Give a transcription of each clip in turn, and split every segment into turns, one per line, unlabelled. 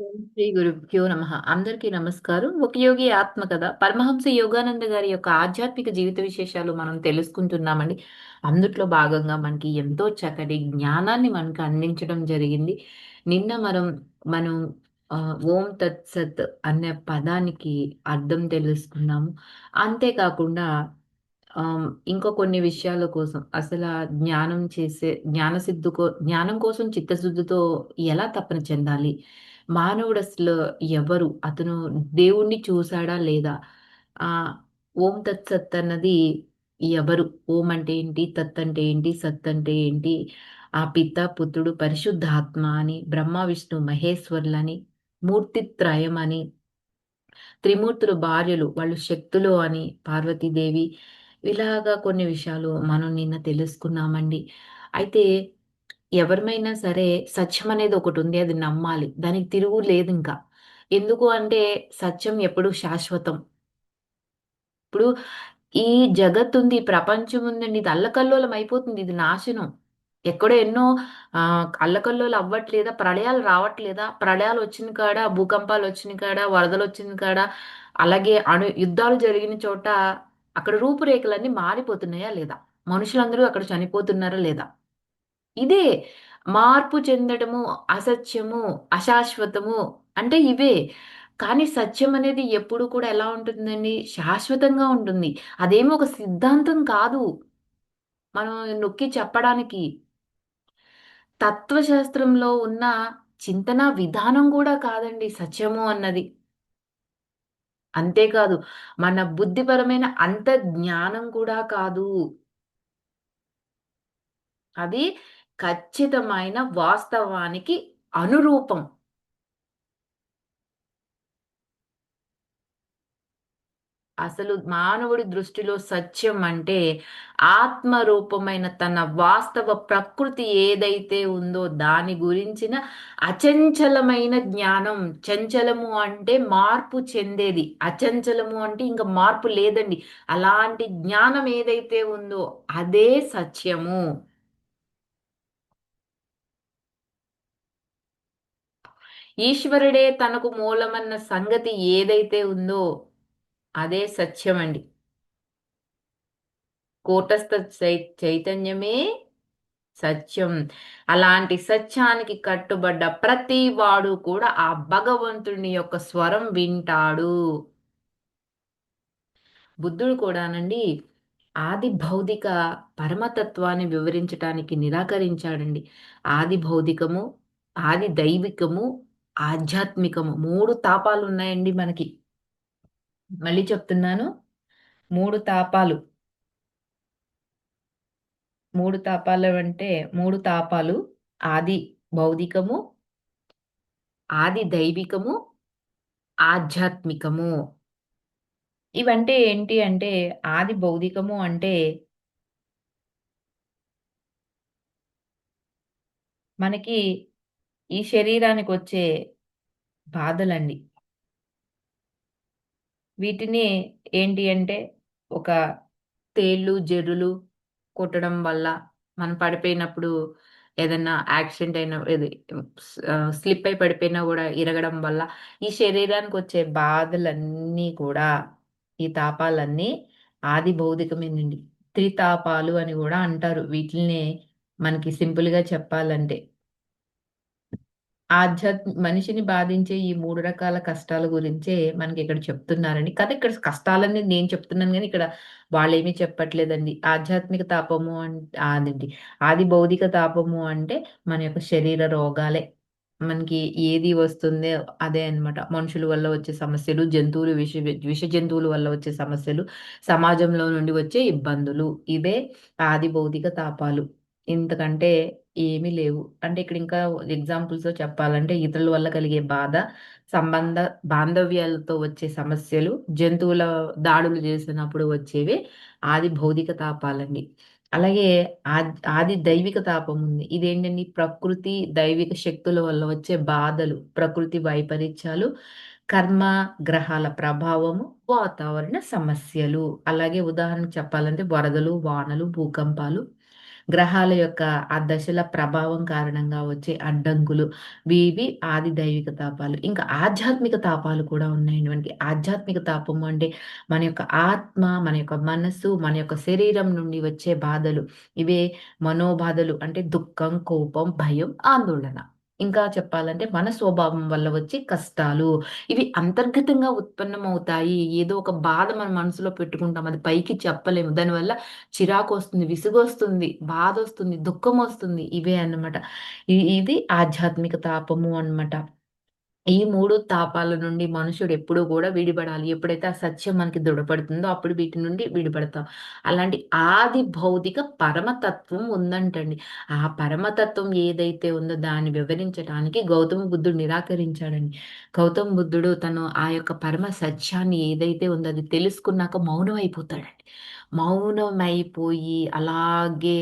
శ్రీ గురుభ్యో నమ. అందరికీ నమస్కారం. ఒక యోగి ఆత్మ కథ పరమహంస యోగానంద గారి యొక్క ఆధ్యాత్మిక జీవిత విశేషాలు మనం తెలుసుకుంటున్నామండి. అందుట్లో భాగంగా మనకి ఎంతో చక్కటి జ్ఞానాన్ని మనకు అందించడం జరిగింది. నిన్న మనం మనం ఆ, ఓం తత్సత్ అనే పదానికి అర్థం తెలుసుకున్నాము. అంతేకాకుండా ఇంకా కొన్ని విషయాల కోసం అసలు జ్ఞానం చేసే జ్ఞానసిద్ధు కో జ్ఞానం కోసం చిత్తశుద్ధితో ఎలా తపన చెందాలి? మానవుడు అసలు ఎవరు? అతను దేవుణ్ణి చూశాడా లేదా? ఆ ఓం తత్ సత్ అన్నది ఎవరు? ఓం అంటే ఏంటి? తత్ అంటే ఏంటి? సత్ అంటే ఏంటి? ఆ పిత పుత్రుడు పరిశుద్ధాత్మ అని బ్రహ్మ విష్ణు మహేశ్వర్లని మూర్తిత్రయం అని త్రిమూర్తులు భార్యలు వాళ్ళు శక్తులు అని పార్వతీదేవి ఇలాగా కొన్ని విషయాలు మనం నిన్న తెలుసుకున్నామండి. అయితే ఎవరిమైనా సరే సత్యం అనేది ఒకటి ఉంది అది నమ్మాలి. దానికి తిరుగు లేదు ఇంకా ఎందుకు అంటే సత్యం ఎప్పుడు శాశ్వతం. ఇప్పుడు ఈ జగత్ ఉంది ఈ ప్రపంచం ఉందండి ఇది అల్లకల్లోలం అయిపోతుంది ఇది నాశనం. ఎక్కడో ఎన్నో అల్లకల్లోలు అవ్వట్లేదా ప్రళయాలు రావట్లేదా ప్రళయాలు వచ్చిన కాడ భూకంపాలు వచ్చిన కాడ వరదలు వచ్చిన కాడ అలాగే అణు యుద్ధాలు జరిగిన చోట అక్కడ రూపురేఖలన్నీ మారిపోతున్నాయా లేదా? మనుషులందరూ అక్కడ చనిపోతున్నారా లేదా? ఇదే మార్పు చెందడము అసత్యము అశాశ్వతము అంటే ఇవే. కానీ సత్యం అనేది ఎప్పుడు కూడా ఎలా ఉంటుందండి? శాశ్వతంగా ఉంటుంది. అదేమో ఒక సిద్ధాంతం కాదు. మనం నొక్కి చెప్పడానికి. తత్వశాస్త్రంలో ఉన్న చింతన విధానం కూడా కాదండి సత్యము అన్నది. అంతేకాదు మన బుద్ధిపరమైన అంత జ్ఞానం కూడా కాదు. అది ఖచ్చితమైన వాస్తవానికి అనురూపం. అసలు మానవుడి దృష్టిలో సత్యం అంటే ఆత్మరూపమైన తన వాస్తవ ప్రకృతి ఏదైతే ఉందో దాని గురించిన అచంచలమైన జ్ఞానం. చంచలము అంటే మార్పు చెందేది. అచంచలము అంటే ఇంకా మార్పు లేదండి. అలాంటి జ్ఞానం ఏదైతే ఉందో అదే సత్యము. ఈశ్వరుడే తనకు మూలమన్న సంగతి ఏదైతే ఉందో అదే సత్యం అండి కూటస్థ చైతన్యమే సత్యం. అలాంటి సత్యానికి కట్టుబడ్డ ప్రతి వాడు కూడా ఆ భగవంతుని యొక్క స్వరం వింటాడు. బుద్ధుడు కూడానండి ఆది భౌతిక పరమతత్వాన్ని వివరించటానికి నిరాకరించాడండి. ఆది భౌతికము ఆది దైవికము ఆధ్యాత్మికము. మూడు తాపాలు ఉన్నాయండి మనకి. మళ్ళీ చెప్తున్నాను. మూడు తాపాలు. మూడు తాపాలు అంటే మూడు తాపాలు. ఆది భౌతికము ఆది దైవికము ఆధ్యాత్మికము. ఇవంటే ఏంటి అంటే ఆది భౌతికము అంటే మనకి ఈ శరీరానికి వచ్చే బాధలండి వీటిని ఏంటి అంటే ఒక తేళ్ళు జర్రులు కొట్టడం వల్ల మనం పడిపోయినప్పుడు ఏదన్నా యాక్సిడెంట్ అయిన ఇది స్లిప్ అయి పడిపోయినా కూడా ఇరగడం వల్ల ఈ శరీరానికి వచ్చే బాధలన్నీ కూడా ఈ తాపాలన్నీ ఆది భౌతికమేనండి త్రితాపాలు అని కూడా అంటారు. వీటిని మనకి సింపుల్గా చెప్పాలంటే ఆధ్యాత్మ మనిషిని బాధించే ఈ మూడు రకాల కష్టాల గురించే మనకి ఇక్కడ చెప్తున్నారండి. కదా ఇక్కడ కష్టాలని నేను చెప్తున్నాను కానీ ఇక్కడ వాళ్ళేమీ చెప్పట్లేదండి. ఆధ్యాత్మిక తాపము అంటే అదండి ఆది భౌతిక తాపము అంటే మన యొక్క శరీర రోగాలే. మనకి ఏది వస్తుందో అదే అనమాట మనుషుల వల్ల వచ్చే సమస్యలు జంతువులు విష విష జంతువుల వల్ల వచ్చే సమస్యలు సమాజంలో నుండి వచ్చే ఇబ్బందులు. ఇవే ఆది భౌతిక తాపాలు. ఇంతకంటే ఏమీ లేవు. అంటే ఇక్కడ ఇంకా ఎగ్జాంపుల్స్ చెప్పాలంటే ఇతరుల వల్ల కలిగే బాధ సంబంధ బాంధవ్యాలతో వచ్చే సమస్యలు జంతువుల దాడులు చేసినప్పుడు వచ్చేవి ఆది భౌతిక తాపాలండి. అలాగే ఆది దైవిక తాపం ఉంది. ఇదేంటండి? ప్రకృతి దైవిక శక్తుల వల్ల వచ్చే బాధలు ప్రకృతి వైపరీత్యాలు కర్మ గ్రహాల ప్రభావము వాతావరణ సమస్యలు. అలాగే ఉదాహరణ చెప్పాలంటే వరదలు వానలు భూకంపాలు గ్రహాల యొక్క ఆ దశల ప్రభావం కారణంగా వచ్చే అడ్డంకులు వీవి ఆది దైవిక తాపాలు. ఇంకా ఆధ్యాత్మిక తాపాలు కూడా ఉన్నాయండి మనకి ఆధ్యాత్మిక తాపము అంటే మన యొక్క ఆత్మ మన యొక్క మనస్సు మన యొక్క శరీరం నుండి వచ్చే బాధలు. ఇవే మనోబాధలు అంటే దుఃఖం కోపం భయం ఆందోళన. ఇంకా చెప్పాలంటే మన స్వభావం వల్ల వచ్చే కష్టాలు. ఇవి అంతర్గతంగా ఉత్పన్నమవుతాయి. ఏదో ఒక బాధ మన మనసులో పెట్టుకుంటాం. అది పైకి చెప్పలేము. దానివల్ల చిరాకు వస్తుంది విసుగు వస్తుంది బాధ వస్తుంది దుఃఖం వస్తుంది ఇవే అన్నమాట. ఇది ఆధ్యాత్మిక తాపము అన్నమాట. ఈ మూడు తాపాల నుండి మనుషుడు ఎప్పుడూ కూడా విడిపడాలి. ఎప్పుడైతే ఆ సత్యం మనకి దృఢపడుతుందో అప్పుడు వీటి నుండి విడిపడతాం. అలాంటి ఆది భౌతిక పరమతత్వం ఉందంటండి. ఆ పరమతత్వం ఏదైతే ఉందో దాన్ని వివరించడానికి గౌతమ బుద్ధుడు నిరాకరించాడండి. గౌతమ బుద్ధుడు తను ఆ యొక్క పరమ సత్యాన్ని ఏదైతే ఉందో అది తెలుసుకున్నాక మౌనం అయిపోతాడండి మౌనమైపోయి అలాగే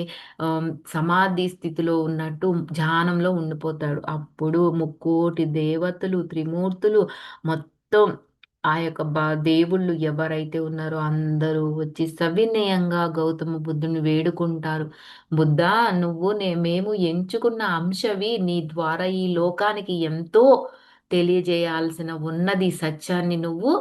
సమాధి స్థితిలో ఉన్నట్టు ధ్యానంలో ఉండిపోతాడు. అప్పుడు ముక్కోటి దేవతలు త్రిమూర్తులు మొత్తం ఆ యొక్క బా దేవుళ్ళు ఎవరైతే ఉన్నారో అందరూ వచ్చి సవినయంగా గౌతమ బుద్ధుని వేడుకుంటారు. బుద్ధ నువ్వు నే మేము ఎంచుకున్న అంశవి నీ ద్వారా ఈ లోకానికి ఎంతో తెలియజేయాల్సిన ఉన్నది సత్యాన్ని నువ్వు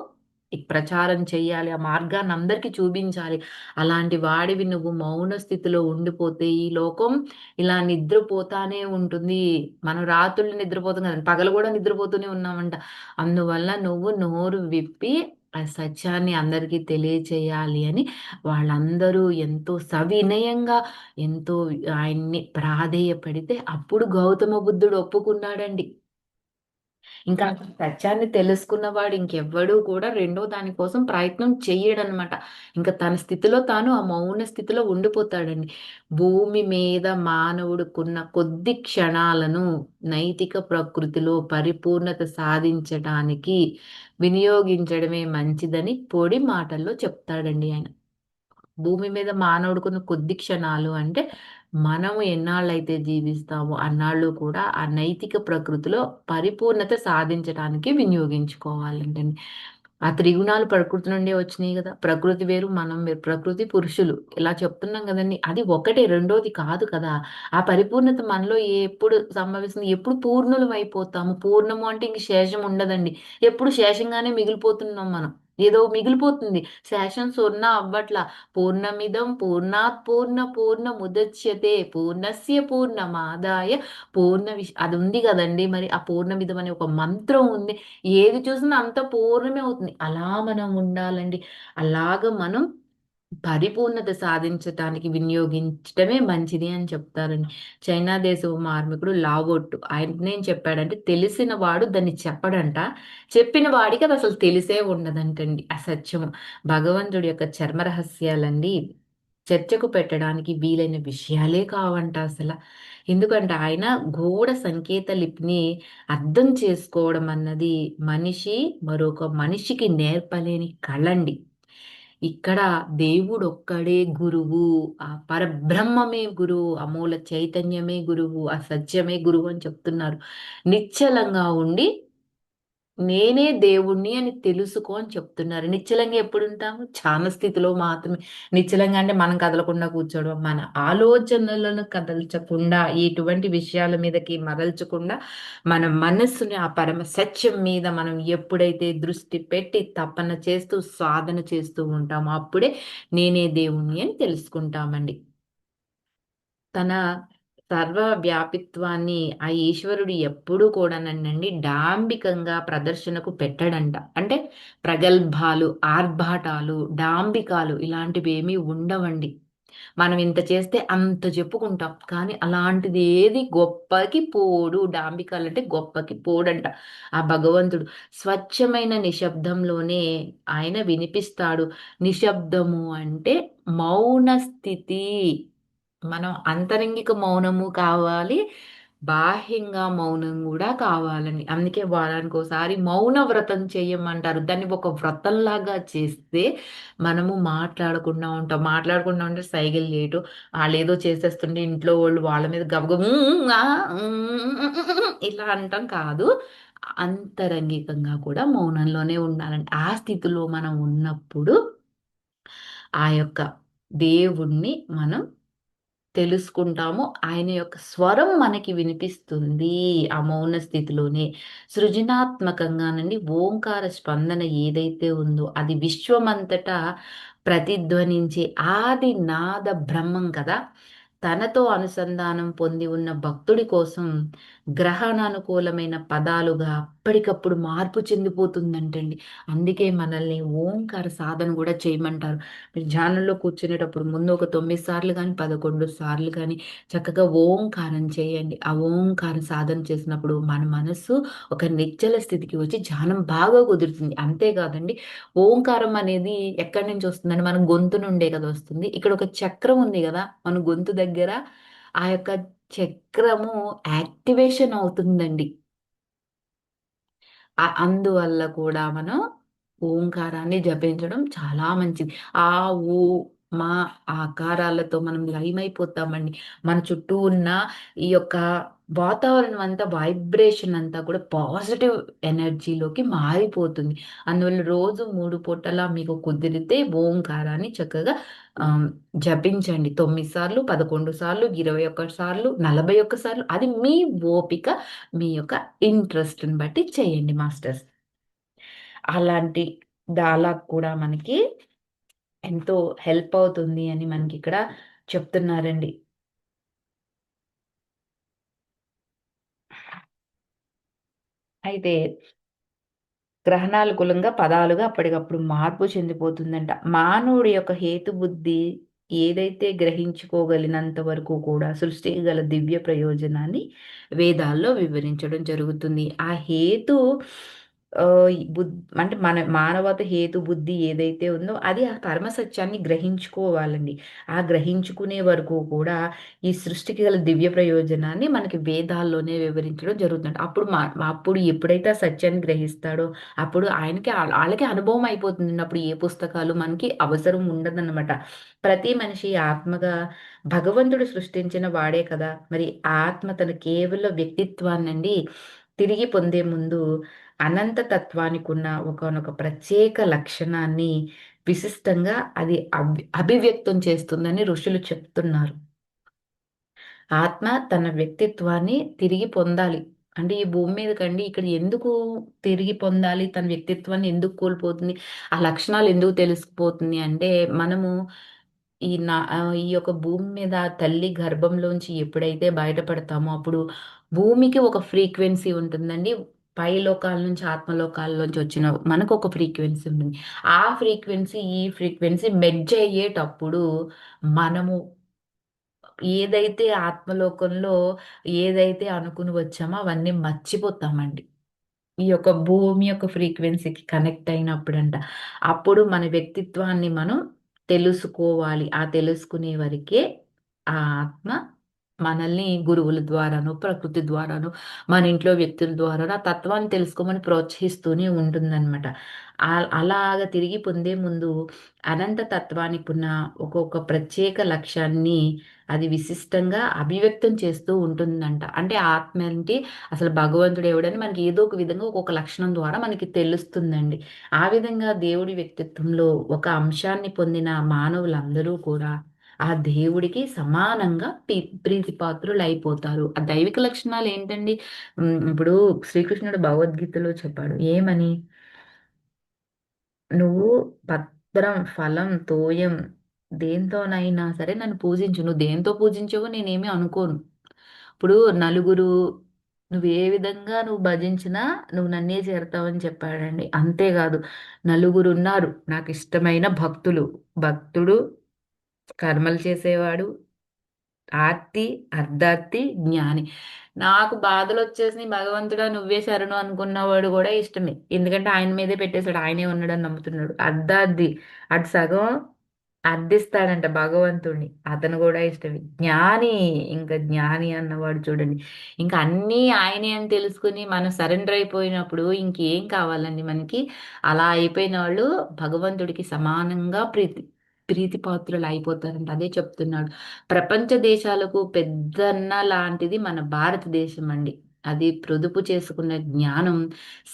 ప్రచారం చేయాలి ఆ మార్గాన్ని అందరికీ చూపించాలి. అలాంటి వాడివి నువ్వు మౌన స్థితిలో ఉండిపోతే ఈ లోకం ఇలా నిద్రపోతానే ఉంటుంది. మనం రాత్రులు నిద్రపోతాం కదా పగలు కూడా నిద్రపోతూనే ఉన్నామంట. అందువల్ల నువ్వు నోరు విప్పి ఆ సత్యాన్ని అందరికీ తెలియచేయాలి అని వాళ్ళందరూ ఎంతో సవినయంగా ఎంతో ఆయన్ని ప్రాధేయపడితే అప్పుడు గౌతమ బుద్ధుడు ఒప్పుకున్నాడండి. ఇంకా సత్యాన్ని తెలుసుకున్నవాడు ఇంకెవ్వడూ కూడా రెండో దానికోసం ప్రయత్నం చెయ్యడనమాట. ఇంకా తన స్థితిలో తాను ఆ మౌన స్థితిలో ఉండిపోతాడండి. భూమి మీద మానవుడుకున్న కొద్ది క్షణాలను నైతిక ప్రకృతిలో పరిపూర్ణత సాధించడానికి వినియోగించడమే మంచిదని పొడి మాటల్లో చెప్తాడండి ఆయన. భూమి మీద మానవుడుకున్న కొద్ది క్షణాలు అంటే మనము ఎన్నాళ్ళైతే జీవిస్తామో అన్నాళ్ళు కూడా ఆ నైతిక ప్రకృతిలో పరిపూర్ణత సాధించడానికి వినియోగించుకోవాలంటే ఆ త్రిగుణాలు ప్రకృతి నుండే వచ్చినాయి కదా. ప్రకృతి వేరు మనం వేరు. ప్రకృతి పురుషులు. ఇలా చెప్తున్నాం కదండి. అది ఒకటే రెండోది కాదు కదా. ఆ పరిపూర్ణత మనలో ఎప్పుడు సంభవిస్తుంది? ఎప్పుడు పూర్ణులం అయిపోతాము పూర్ణము అంటే ఇంక శేషం ఉండదండి. ఎప్పుడు శేషంగానే మిగిలిపోతున్నాం మనం. ఏదో మిగిలిపోతుంది. శేషం సున్న అవ్వట్ల. పూర్ణమిదం పూర్ణాత్ పూర్ణ పూర్ణ ముదచ్యతే పూర్ణస్య పూర్ణమాదాయ. పూర్ణ విష అది ఉంది కదండి మరి. ఆ పూర్ణమిదం అనే ఒక మంత్రం ఉంది. ఏది చూసినా అంత పూర్ణమే అవుతుంది. అలా మనం ఉండాలండి. అలాగ మనం పరిపూర్ణత సాధించటానికి వినియోగించటమే మంచిది అని చెప్తారండి. చైనా దేశపు మార్మికుడు లావొట్టు ఆయన ఏం చెప్పాడంటే తెలిసిన వాడు దాన్ని చెప్పడంట. చెప్పిన వాడికి అది అసలు తెలిసే ఉండదంటండి. అసత్యము. భగవంతుడి యొక్క చర్మ రహస్యాలండి చర్చకు పెట్టడానికి వీలైన విషయాలే కావంట అసలు. ఎందుకంటే ఆయన గూఢ సంకేత లిపిని అర్థం చేసుకోవడం అన్నది మనిషి మరొక మనిషికి నేర్పలేని కళండి. ఇక్కడ దేవుడు ఒక్కడే గురువు ఆ పరబ్రహ్మమే గురువు అమూల చైతన్యమే గురువు ఆ సత్యమే గురువు అని చెప్తున్నారు. నిశ్చలంగా ఉండి నేనే దేవుణ్ణి అని తెలుసుకో అని చెప్తున్నారు. నిశ్చలంగా ఎప్పుడు ఉంటాము చాలా స్థితిలో మాత్రమే. నిశ్చలంగా అంటే మనం కదలకుండా కూర్చోవడం మన ఆలోచనలను కదల్చకుండా ఇటువంటి విషయాల మీదకి మరల్చకుండా మన మనస్సుని ఆ పరమ సత్యం మీద మనం ఎప్పుడైతే దృష్టి పెట్టి తపన చేస్తూ సాధన చేస్తూ ఉంటామో అప్పుడే నేనే దేవుణ్ణి అని తెలుసుకుంటామండి. తన సర్వ వ్యాపిత్వాన్ని ఆ ఈశ్వరుడు ఎప్పుడూ కూడానండి డాంబికంగా ప్రదర్శనకు పెట్టడంట. అంటే ప్రగల్భాలు ఆర్భాటాలు డాంబికాలు ఇలాంటివి ఏమీ ఉండవండి. మనం ఇంత చేస్తే అంత చెప్పుకుంటాం. కానీ అలాంటిది ఏది గొప్పకి పోడు. డాంబికాలు అంటే గొప్పకి పోడంట ఆ భగవంతుడు. స్వచ్ఛమైన నిశ్శబ్దంలోనే ఆయన వినిపిస్తాడు. నిశ్శబ్దము అంటే మౌన స్థితి. మనం అంతరంగిక మౌనము కావాలి బాహ్యంగా మౌనం కూడా కావాలని. అందుకే వారానికి ఒకసారి మౌన వ్రతం చేయమంటారు. దాన్ని ఒక వ్రతంలాగా చేస్తే మనము మాట్లాడకుండా ఉంటాం. మాట్లాడకుండా ఉంటే సైకిల్ చేయటం వాళ్ళు ఏదో చేసేస్తుంటే ఇంట్లో వాళ్ళు వాళ్ళ మీద గబగబ ఇలా అంటాం కాదు. అంతరంగికంగా కూడా మౌనంలోనే ఉండాలండి. ఆ స్థితిలో మనం ఉన్నప్పుడు ఆ యొక్క దేవుణ్ణి మనం తెలుసుకుంటామో. ఆయన యొక్క స్వరం మనకి వినిపిస్తుంది ఆ మౌన స్థితిలోనే. సృజనాత్మకంగానండి ఓంకార స్పందన ఏదైతే ఉందో అది విశ్వమంతటా ప్రతిధ్వనించే ఆది నాద బ్రహ్మం కదా. తనతో అనుసంధానం పొంది ఉన్న భక్తుడి కోసం గ్రహణానుకూలమైన పదాలుగా అప్పటికప్పుడు మార్పు చెందిపోతుందంటండి. అందుకే మనల్ని ఓంకార సాధన కూడా చేయమంటారు. మీరు ధ్యానంలో కూర్చునేటప్పుడు ముందు ఒక తొమ్మిది సార్లు కానీ పదకొండు సార్లు కానీ చక్కగా ఓంకారం చేయండి. ఆ ఓంకారం సాధన చేసినప్పుడు మన మనస్సు ఒక నిచ్చల స్థితికి వచ్చి ధ్యానం బాగా కుదురుతుంది. అంతేకాదండి ఓంకారం అనేది ఎక్కడి నుంచి వస్తుందండి మన గొంతు నుండే కదా వస్తుంది. ఇక్కడ ఒక చక్రం ఉంది కదా మన గొంతు దగ్గర ఆ యొక్క చక్రము యాక్టివేషన్ అవుతుందండి. అందువల్ల కూడా మనం ఓంకారాన్ని జపించడం చాలా మంచిది. ఆ ఓ మా ఆకారాలతో మనం లయమైపోతామండి. మన చుట్టూ ఉన్న ఈ యొక్క వాతావరణం అంతా వైబ్రేషన్ అంతా కూడా పాజిటివ్ ఎనర్జీలోకి మారిపోతుంది. అందువల్ల రోజు మూడు పూటలా మీకు కుదిరితే ఓంకారాన్ని చక్కగా జపించండి. తొమ్మిది సార్లు పదకొండు సార్లు ఇరవై ఒక్క సార్లు నలభై ఒక్క సార్లు అది మీ ఓపిక మీ యొక్క ఇంట్రెస్ట్ని బట్టి చేయండి మాస్టర్స్. అలాంటి దాలా కూడా మనకి ఎంతో హెల్ప్ అవుతుంది అని మనకి ఇక్కడ చెప్తున్నారండి. అయితే గ్రహణానుకూలంగా పదాలుగా అప్పటికప్పుడు మార్పు చెందిపోతుందంట. మానవుడి యొక్క హేతుబుద్ధి ఏదైతే గ్రహించుకోగలిగినంత వరకు కూడా సృష్టికి గల దివ్య ప్రయోజనాన్ని వేదాల్లో వివరించడం జరుగుతుంది. ఆ హేతు బుద్ధి అంటే మన మానవత హేతు బుద్ధి ఏదైతే ఉందో అది ఆ పరమసత్యాన్ని గ్రహించుకోవాలండి. ఆ గ్రహించుకునే వరకు కూడా ఈ సృష్టికి గల దివ్య ప్రయోజనాన్ని మనకి వేదాల్లోనే వివరించడం జరుగుతుంది అప్పుడు మా అప్పుడు ఎప్పుడైతే ఆ సత్యాన్ని గ్రహిస్తాడో అప్పుడు ఆయనకి వాళ్ళకి అనుభవం అయిపోతుంది అప్పుడు ఏ పుస్తకాలు మనకి అవసరం ఉండదన్నమాట. ప్రతి మనిషి ఆత్మగా భగవంతుడు సృష్టించిన వాడే కదా. మరి ఆత్మ తన కేవల వ్యక్తిత్వాన్ని తిరిగి పొందే ముందు అనంత తత్వానికి ఉన్న ఒకనొక ప్రత్యేక లక్షణాన్ని విశిష్టంగా అది అభివ్యక్తం చేస్తుందని ఋషులు చెప్తున్నారు. ఆత్మ తన వ్యక్తిత్వాన్ని తిరిగి పొందాలి. అంటే ఈ భూమి మీద కండి ఇక్కడ ఎందుకు తిరిగి పొందాలి? తన వ్యక్తిత్వాన్ని ఎందుకు కోల్పోతుంది? ఆ లక్షణాలు ఎందుకు తెలిసిపోతుంది? అంటే మనము ఈ నా ఈ యొక్క భూమి మీద తల్లి గర్భంలోంచి ఎప్పుడైతే బయటపడతామో అప్పుడు భూమికి ఒక ఫ్రీక్వెన్సీ ఉంటుందండి. పై లోకాల నుంచి ఆత్మలోకాల నుంచి వచ్చిన మనకు ఒక ఫ్రీక్వెన్సీ ఉంటుంది. ఆ ఫ్రీక్వెన్సీ ఈ ఫ్రీక్వెన్సీ మెడ్జ్ అయ్యేటప్పుడు మనము ఏదైతే ఆత్మలోకంలో ఏదైతే అనుకుని వచ్చామో అవన్నీ మర్చిపోతామండి. ఈ యొక్క భూమి యొక్క ఫ్రీక్వెన్సీకి కనెక్ట్ అయినప్పుడంట. అప్పుడు మన వ్యక్తిత్వాన్ని మనం తెలుసుకోవాలి. ఆ తెలుసుకునే వరకే ఆ ఆత్మ మనల్ని గురువుల ద్వారాను ప్రకృతి ద్వారాను మన ఇంట్లో వ్యక్తుల ద్వారాను ఆ తత్వాన్ని తెలుసుకోమని ప్రోత్సహిస్తూనే ఉంటుందన్నమాట. అలాగ తిరిగి పొందే ముందు అనంత తత్వానికి ఉన్న ఒక్కొక్క ప్రత్యేక లక్ష్యాన్ని అది విశిష్టంగా అభివ్యక్తం చేస్తూ ఉంటుందంట. అంటే ఆత్మ అంటే అసలు భగవంతుడు ఎవడని మనకి ఏదో ఒక విధంగా ఒక్కొక్క లక్షణం ద్వారా మనకి తెలుస్తుందండి. ఆ విధంగా దేవుడి వ్యక్తిత్వంలో ఒక అంశాన్ని పొందిన మానవులందరూ కూడా ఆ దేవుడికి సమానంగా ప్రీతిపాత్రులు అయిపోతారు ఆ దైవిక లక్షణాలు ఏంటండి ఇప్పుడు శ్రీకృష్ణుడు భగవద్గీతలో చెప్పాడు ఏమని? నువ్వు పత్రం ఫలం తోయం దేంతోనైనా సరే నన్ను పూజించు. నువ్వు దేంతో పూజించవో నేనేమి అనుకోను. ఇప్పుడు నలుగురు నువ్వు ఏ విధంగా నువ్వు భజించినా నువ్వు నన్నే చేరుతావని చెప్పాడండి. అంతేకాదు నలుగురు ఉన్నారు నాకు ఇష్టమైన భక్తులు. భక్తుడు కర్మలు చేసేవాడు. ఆర్తి అర్ధార్తి జ్ఞాని. నాకు బాధలు వచ్చేసినాయి భగవంతుడా నువ్వే శరణు అనుకున్నవాడు కూడా ఇష్టమే. ఎందుకంటే ఆయన మీదే పెట్టేశాడు. ఆయనే ఉన్నాడని నమ్ముతున్నాడు. అర్ధార్థి అటు సగం అర్థిస్తాడంట భగవంతుడిని అతను కూడా ఇష్టమే. జ్ఞాని ఇంకా జ్ఞాని అన్నవాడు చూడండి. ఇంకా అన్నీ ఆయనే అని తెలుసుకుని మనం సరెండర్ అయిపోయినప్పుడు ఇంకేం కావాలండి మనకి? అలా అయిపోయిన వాళ్ళు భగవంతుడికి సమానంగా ప్రీతి. ప్రీతిపాత్రులు అయిపోతారంట. అదే చెప్తున్నాడు. ప్రపంచ దేశాలకు పెద్దన్న లాంటిది మన భారతదేశం అండి అది ప్రొదుపు చేసుకున్న జ్ఞానం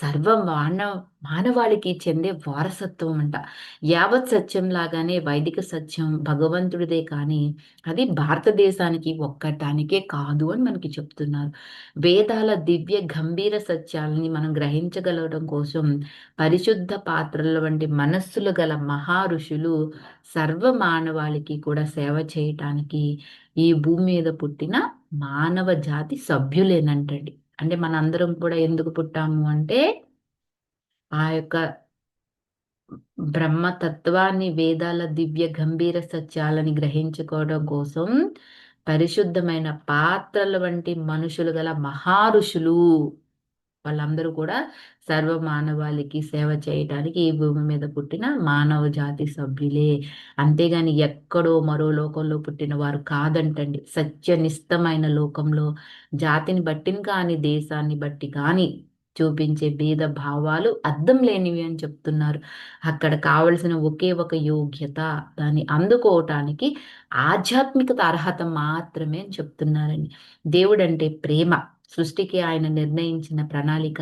సర్వ మానవ మానవాళికి చెందే వారసత్వం అంట. యావత్ సత్యం లాగానే వైదిక సత్యం భగవంతుడిదే కానీ అది భారతదేశానికి ఒక్కటానికే కాదు అని మనకి చెప్తున్నారు. వేదాల దివ్య గంభీర సత్యాలని మనం గ్రహించగలగడం కోసం పరిశుద్ధ పాత్రల వంటి మనస్సులు గల మహా ఋషులు సర్వ మానవాళికి కూడా సేవ చేయటానికి ఈ భూమి మీద పుట్టిన మానవ జాతి సభ్యులేనంటండి. అంటే మనందరం కూడా ఎందుకు పుట్టాము అంటే ఆ యొక్క బ్రహ్మతత్వాన్ని వేదాల దివ్య గంభీర సత్యాలని గ్రహించుకోవడం కోసం పరిశుద్ధమైన పాత్రల వంటి మనుషులు గల మహారుషులు. వాళ్ళందరూ కూడా సర్వ మానవాళికి సేవ చేయటానికి ఈ భూమి మీద పుట్టిన మానవ జాతి సభ్యులే. అంతేగాని ఎక్కడో మరో లోకంలో పుట్టిన వారు కాదంటండి. సత్యనిష్టమైన లోకంలో జాతిని బట్టిని కానీ దేశాన్ని బట్టి కానీ చూపించే భేద భావాలు అర్థం లేనివి అని చెప్తున్నారు. అక్కడ కావలసిన ఒకే ఒక యోగ్యత దాన్ని అందుకోవటానికి ఆధ్యాత్మికత అర్హత మాత్రమే అని చెప్తున్నారండి. దేవుడంటే ప్రేమ. సృష్టికి ఆయన నిర్ణయించిన ప్రణాళిక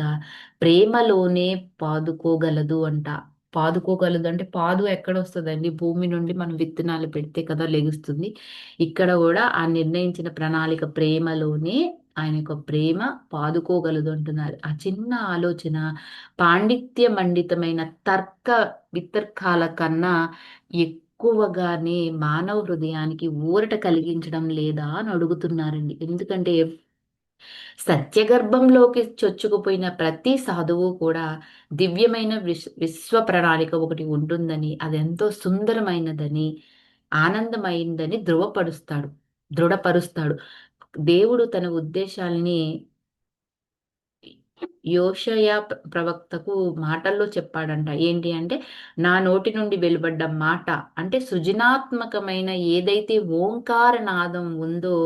ప్రేమలోనే పాదుకోగలదు అంట. పాదుకోగలదు అంటే పాదు ఎక్కడ వస్తుందండి భూమి నుండి మనం విత్తనాలు పెడితే కదా లెగుస్తుంది. ఇక్కడ కూడా ఆ నిర్ణయించిన ప్రణాళిక ప్రేమలోనే ఆయన యొక్క ప్రేమ పాదుకోగలదు అంటున్నారు. ఆ చిన్న ఆలోచన పాండిత్య మండితమైన తర్క వితర్కాల కన్నా ఎక్కువగానే మానవ హృదయానికి ఊరట కలిగించడం లేదా అని అడుగుతున్నారండి. ఎందుకంటే సత్యగర్భంలోకి చొచ్చుకుపోయిన ప్రతి సాధువు కూడా దివ్యమైన విశ్వ విశ్వ ప్రణాళిక ఒకటి ఉంటుందని అది ఎంతో సుందరమైనదని ఆనందమైందని ధృవపరుస్తాడు దృఢపరుస్తాడు. దేవుడు తన ఉద్దేశాల్ని యోషయ ప్రవక్తకు మాటల్లో చెప్పాడంట. ఏంటి అంటే నా నోటి నుండి వెలువడ్డ మాట. అంటే సృజనాత్మకమైన ఏదైతే ఓంకార నాదం ఉందో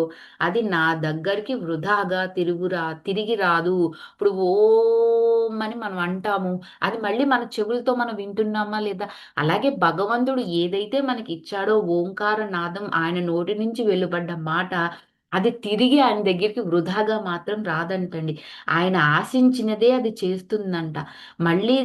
అది నా దగ్గరికి వృధాగా తిరుగురా తిరిగి రాదు ఇప్పుడు ఓం అని మనం అంటాము. అది మళ్ళీ మన చెవులతో మనం వింటున్నామా లేదా? అలాగే భగవంతుడు ఏదైతే మనకి ఇచ్చాడో ఓంకార నాదం ఆయన నోటి నుంచి వెలువడ్డ మాట అది తిరిగి ఆయన దగ్గరికి వృధాగా మాత్రం రాదంటండి. ఆయన ఆశించినదే అది చేస్తుందంట. మళ్ళీ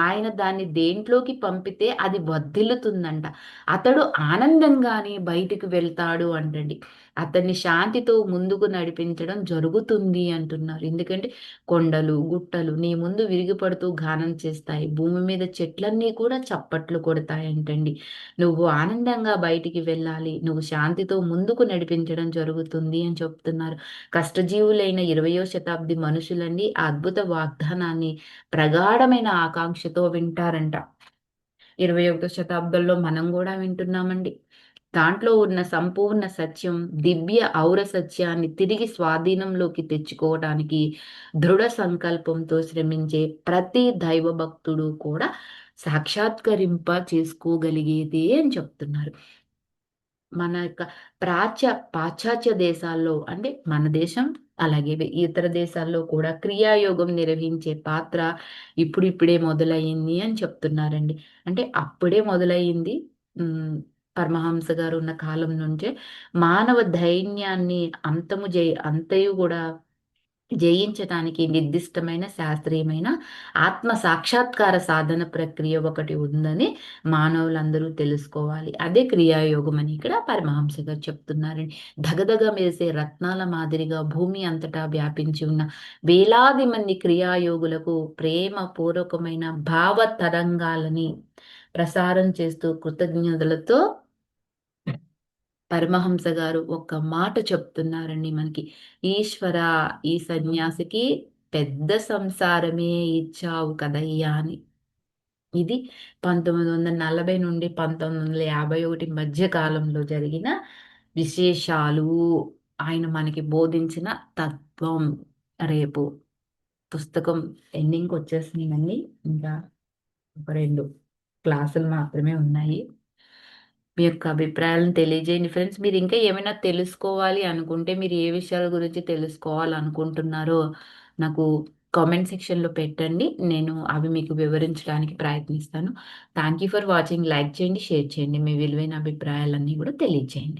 ఆయన దాన్ని దేంట్లోకి పంపితే అది వర్ధిల్లుతుందంట అతడు ఆనందంగానే బయటికి వెళ్తాడు అంటండి. అతన్ని శాంతితో ముందుకు నడిపించడం జరుగుతుంది అంటున్నారు. ఎందుకంటే కొండలు గుట్టలు నీ ముందు విరిగిపడుతూ గానం చేస్తాయి. భూమి మీద చెట్లన్నీ కూడా చప్పట్లు కొడతాయంటండి. నువ్వు ఆనందంగా బయటికి వెళ్ళాలి. నువ్వు శాంతితో ముందుకు నడిపించడం జరుగుతుంది అని చెప్తున్నారు. కష్టజీవులైన ఇరవయో శతాబ్ది మనుషులన్నీ అద్భుత వాగ్దానాన్ని ప్రగాఢమైన ఆకాంక్షతో వింటారంట. ఇరవై ఒకటో శతాబ్దంలో మనం కూడా వింటున్నామండి. దాంట్లో ఉన్న సంపూర్ణ సత్యం దివ్య ఔర సత్యాన్ని తిరిగి స్వాధీనంలోకి తెచ్చుకోవడానికి దృఢ సంకల్పంతో శ్రమించే ప్రతి దైవ భక్తుడు కూడా సాక్షాత్కరింప చేసుకోగలిగేదే అని చెప్తున్నారు. మన యొక్క ప్రాచ్య పాశ్చాత్య దేశాల్లో అంటే మన దేశం అలాగే ఇతర దేశాల్లో కూడా క్రియాయోగం నిర్వహించే పాత్ర ఇప్పుడిప్పుడే మొదలయ్యింది అని చెప్తున్నారండి. అంటే అప్పుడే మొదలయ్యింది పరమహంస గారు ఉన్న కాలం నుంచే మానవ ధైర్యాన్ని అంతము జయ అంతయు కూడా జయించటానికి నిర్దిష్టమైన శాస్త్రీయమైన ఆత్మ సాక్షాత్కార సాధన ప్రక్రియ ఒకటి ఉందని మానవులందరూ తెలుసుకోవాలి. అదే క్రియాయోగం అని ఇక్కడ పరమహంస గారు చెప్తున్నారండి. దగదగ మెరిసే రత్నాల మాదిరిగా భూమి అంతటా వ్యాపించి ఉన్న వేలాది మంది క్రియాయోగులకు ప్రేమ పూర్వకమైన భావ తరంగాలని ప్రసారం చేస్తూ కృతజ్ఞతలతో పరమహంస గారు ఒక మాట చెప్తున్నారండి మనకి. ఈశ్వర ఈ సన్యాసికి పెద్ద సంసారమే ఇచ్చావు కదయ్యా అని. ఇది పంతొమ్మిది వందల నలభై నుండి పంతొమ్మిది వందల యాభై ఒకటి మధ్య కాలంలో జరిగిన విశేషాలు. ఆయన మనకి బోధించిన తత్వం. రేపు పుస్తకం ఎండింగ్కి వచ్చేసిందండి ఇంకా ఒక రెండు క్లాసులు మాత్రమే ఉన్నాయి. మీ యొక్క అభిప్రాయాలను తెలియజేయండి. ఫ్రెండ్స్ మీరు ఇంకా ఏమైనా తెలుసుకోవాలి అనుకుంటే మీరు ఏ విషయాల గురించి తెలుసుకోవాలనుకుంటున్నారో నాకు కామెంట్ సెక్షన్లో పెట్టండి. నేను అవి మీకు వివరించడానికి ప్రయత్నిస్తాను. Thank you for watching. Like చేయండి షేర్ చేయండి. మీ విలువైన అభిప్రాయాలన్నీ కూడా తెలియజేయండి.